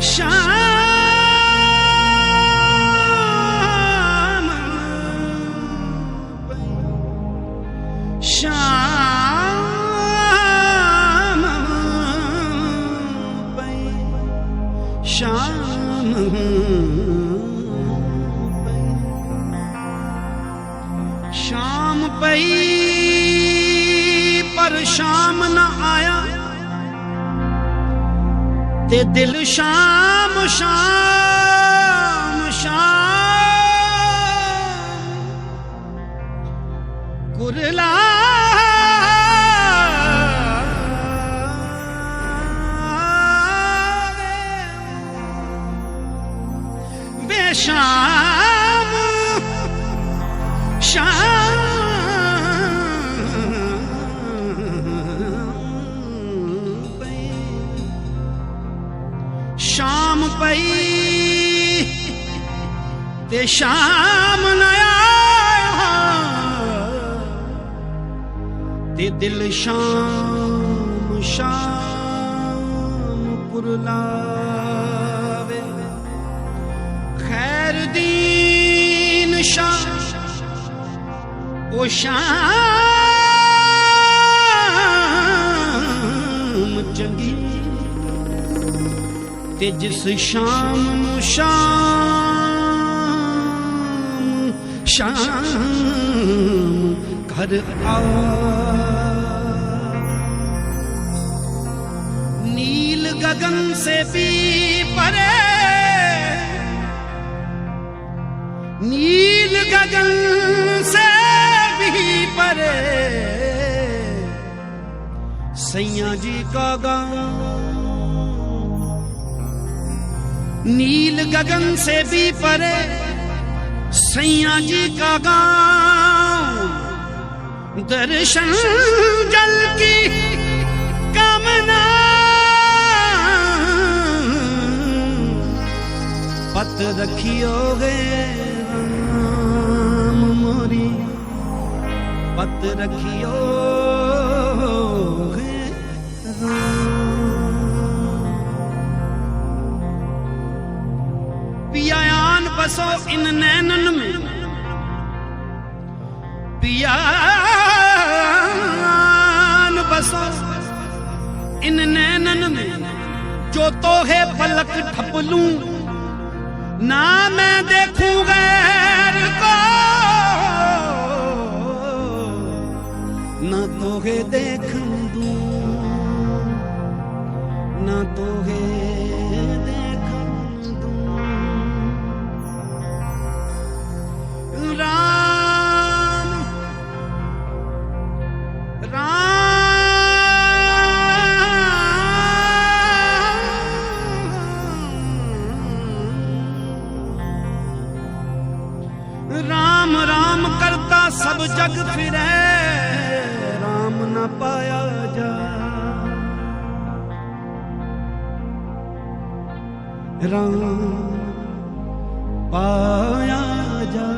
ਸ਼ਾਮ ਸ਼ਾਮ ਪਈ ਸ਼ਾਮ ਸ਼ਾਮ ਪਈ ਪਰ ਸ਼ਾਮ ਨਾ ਆਇਆ ਤੇ ਦਿਲ ਸ਼ਾਮ ਸ਼ਾਮ ਤੇ ਸ਼ਾਮ ਨਾ ਆਇਆ। ਤੇ ਦਿਲ ਸ਼ਾਮ ਸ਼ਾਮ ਪੁਰਲਾਵੇ ਖੈਰ ਦੀਨ ਸ਼ਾਮ, ਉਹ ਸ਼ਾਮ ਚੰਗੀ। ਤੇ ਜਿਸ ਸ਼ਾਮ ਨੂੰ ਸ਼ਾਮ ਸ਼ਾਮ ਘਰ ਆ नील गगन से भी परे नील गगन से भी परे सैया जी का गाँव नील गगन से भी परे सैया जी का गाँव दर्शन जल की कामना पत रखियो गे राम मोरी पत रखियो बसो इन नैनन में पियान बसो इन नैनन में जो तो है पलक ठप लूं ना मैं देखूं ਸਭ ਜਗ ਫਿਰੈ RAM ਨਾ ਪਾਇਆ ਜਾ। RAM ਪਾਇਆ ਜਾ।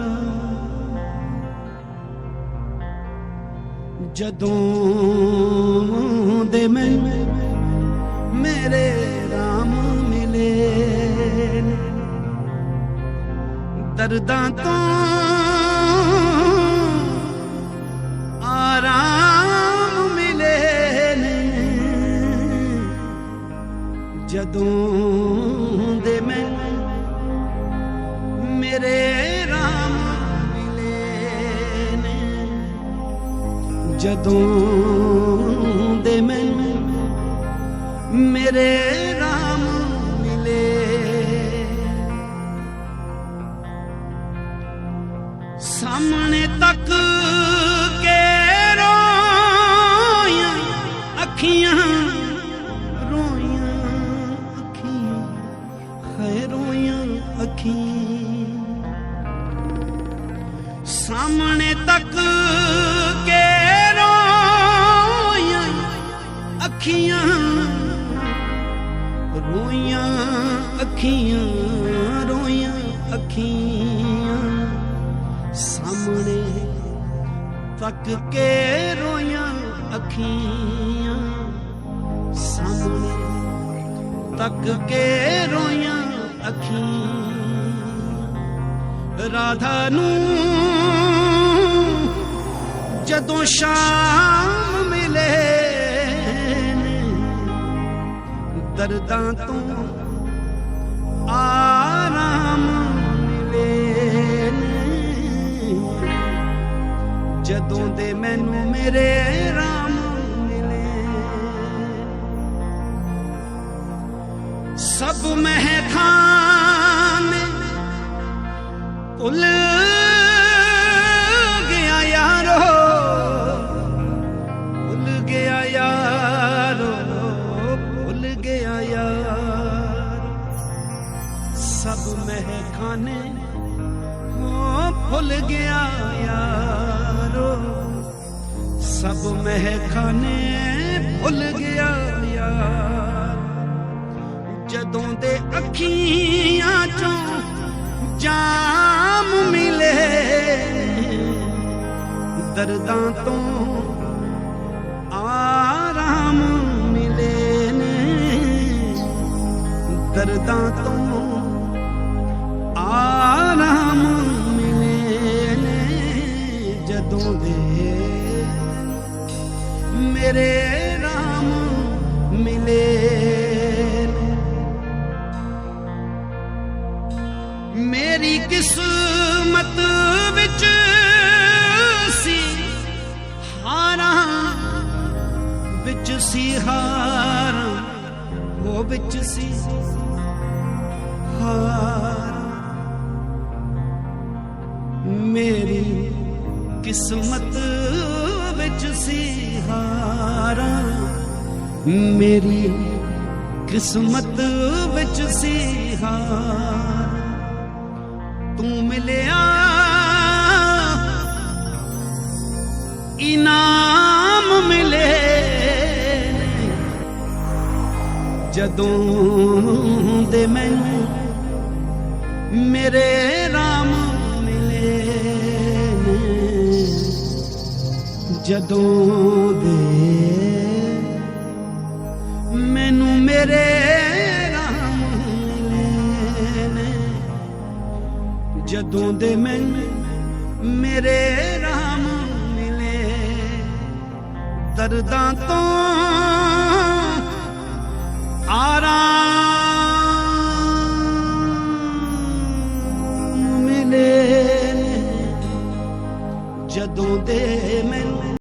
ਜਦੋਂ ਦੇ ਮੈਂ ਮੇਰੇ RAM ਮਿਲੇ ਦਰਦਾਂ ਤੋਂ ਜਦੋਂ ਦੇ ਮੈਂ ਮੇਰੇ ਰਾਮ ਮਿਲੇ ਨੇ। ਜਦੋਂ ਦੇ ਮੈਂ ਮੇਰੇ ਰਾਮ ਹੈ ਰੋਈਆਂ ਅੱਖੀਆਂ ਸਾਹਮਣੇ ਸਾਹਮਣੇ ਤੱਕ ਕੇ ਰੋਈਆਂ ਅੱਖੀਆਂ। ਰੋਈਆਂ ਅੱਖੀਆਂ ਰੋਈਆਂ ਅੱਖੀਆਂ। ਸਾਹਮਣੇ ਤੱਕ ਕੇ ਰੋਈਆਂ ਅੱਖੀਆਂ। ਸਾਹਮਣੇ ਤੱਕ ਕੇ ਰੋਈਆਂ ਅੱਖੀਆਂ ਰਾਧਾ ਨੂੰ ਜਦੋਂ ਸ਼ਾਮ ਮਿਲੇ ਦਰਦਾਂ ਤੋਂ ਆਰਾਮ ਮਿਲੇ ਜਦੋਂ ਦੇ ਮੈਨੂੰ ਮੇਰੇ ਰਾਮ ਮਿਲੇ, ਸਭ ਮਹਿਖਾਨੇ ਭੁੱਲ ਗਿਆ ਯਾਰੋ ਭੁੱਲ ਗਿਆ ਯਾਰੋ ਭੁੱਲ ਗਿਆ ਯਾਰ। ਸਭ ਮਹਿਖਾਨੇ ਹੋ ਭੁੱਲ ਗਿਆ ਯਾਰੋ। ਸਭ ਮਹਿਖਾਨੇ ਭੁੱਲ ਗਿਆ ਯਾਰ। ਜਦੋਂ ਦੇ ਅੱਖੀਆਂ ਚੋਂ ਜਾਮ ਮਿਲੇ। ਦਰਦਾਂ ਤੋਂ ਆਰਾਮ ਮਿਲੇ ਨੇ। ਦਰਦਾਂ ਤੋਂ ਸੀ ਹਾਰ, ਉਹ ਵਿੱਚ ਸੀ ਹਾਰ। ਮੇਰੀ ਕਿਸਮਤ ਵਿੱਚ ਸੀ ਹਾਰਾਂ, ਮੇਰੀ ਕਿਸਮਤ ਵਿੱਚ ਸੀ ਹਾਰ। ਤੂੰ ਮਿਲਿਆ ਜਦੋਂ ਦੇ ਮੈਨੂੰ ਮੇਰੇ ਰਾਮ ਮਿਲੇ। ਜਦੋਂ ਦੇ ਮੈਨੂੰ ਮੇਰੇ ਰਾਮ ਮਿਲੇ। ਜਦੋਂ ਦੇ ਮੈਨੂੰ ਮੇਰੇ ਰਾਮ ਮਿਲੇ। ਦਰਦਾਂ ਤੋਂ ਜਦੋਂ ਦੇ ਮੈਨੂੰ